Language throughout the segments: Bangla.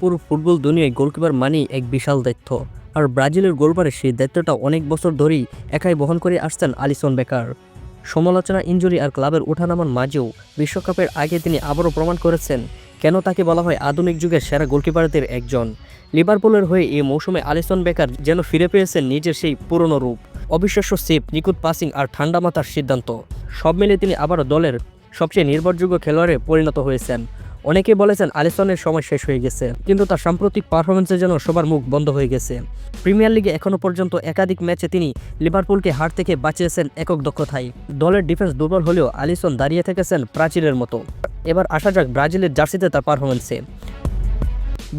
পুরো ফুটবল দুনিয়ায় গোলকিপার মানেই এক বিশাল দায়িত্ব। আর ব্রাজিলের গোলবারে সেই দায়িত্বটা অনেক বছর ধরেই একাই বহন করে আসছেন আলিসন বেকার। সমালোচনা, ইনজুরি আর ক্লাবের ওঠানামার মাঝেও বিশ্বকাপের আগে তিনি আবারও প্রমাণ করেছেন কেন তাকে বলা হয় আধুনিক যুগের সেরা গোলকিপারদের একজন। লিভারপুলের হয়ে এই মৌসুমে আলিসন বেকার যেন ফিরে পেয়েছেন নিজের সেই পুরনো রূপ। অবিশ্বাস্য সেপ নিখুঁত পাসিং আর ঠান্ডা মাথার সিদ্ধান্ত। সব মিলে তিনি আবারও দলের সবচেয়ে নির্ভরযোগ্য খেলোয়াড়ে পরিণত হয়েছেন। অনেকেই বলেছেন আলিসনের সময় শেষ হয়ে গেছে, কিন্তু তার সাম্প্রতিক পারফরমেন্সে যেন সবার মুখ বন্ধ হয়ে গেছে। প্রিমিয়ার লিগে এখনও পর্যন্ত একাধিক ম্যাচে তিনি লিভারপুলকে হার থেকে বাঁচিয়েছেন একক দক্ষতায়। দলের ডিফেন্স দুর্বল হলেও আলিসন দাঁড়িয়ে থেকেছেন প্রাচীরের মতো। এবার আসা যাক ব্রাজিলের জার্সিতে তার পারফরমেন্সে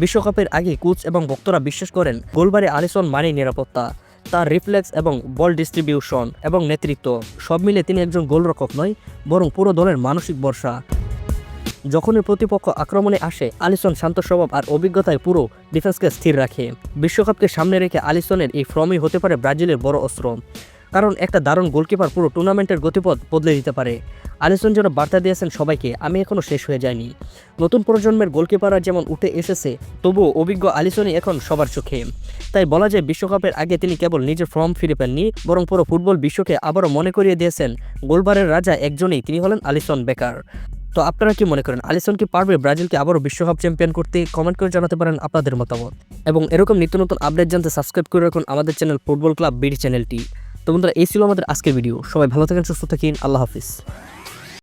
বিশ্বকাপের আগে কোচ এবং ভক্তরা বিশ্বাস করেন, গোলবারে আলিসন মানেই নিরাপত্তা। তার রিফ্লেক্স এবং বল ডিস্ট্রিবিউশন এবং নেতৃত্ব, সব মিলে তিনি একজন গোলরক্ষক নয়, বরং পুরো দলের মানসিক বর্ষা যখনই প্রতিপক্ষ আক্রমণে আসে, আলিসন শান্ত স্বভাব আর অভিজ্ঞতায় পুরো ডিফেন্সকে স্থির রাখে। বিশ্বকাপকে সামনে রেখে আলিসনের এই ফর্মই হতে পারে ব্রাজিলের বড় অস্ত্র। কারণ একটা দারুণ গোলকিপার পুরো টুর্নামেন্টের গতিপথ বদলে দিতে পারে। আলিসন যেন বার্তা দিয়েছেন সবাইকে, আমি এখনও শেষ হয়ে যাইনি। নতুন প্রজন্মের গোলকিপাররা যেমন উঠে এসেছে, তবুও অভিজ্ঞ আলিসনই এখন সবার চোখে। তাই বলা যায় বিশ্বকাপের আগে তিনি কেবল নিজের ফর্ম ফিরে পাননি, বরং পুরো ফুটবল বিশ্বকে আবারও মনে করিয়ে দিয়েছেন, গোলবারের রাজা একজনই তিনি হলেন আলিসন বেকার। তো আপনারা কি মনে করেন, আলিসন কি পারবে ব্রাজিলকে আবারও বিশ্বকাপ চ্যাম্পিয়ন করতে? কমেন্ট করে জানাতে পারেন আপনাদের মতামত। এবং এরকম নিত্য নতুন আপডেট জানতে সাবস্ক্রাইব করে রাখুন আমাদের চ্যানেল ফুটবল ক্লাব বিডি চ্যানেলটি। তো বন্ধুরা, এই ছিল আমাদের আজকের ভিডিও। সবাই ভালো থাকেন, সুস্থ থাকেন। আল্লাহ হাফিজ।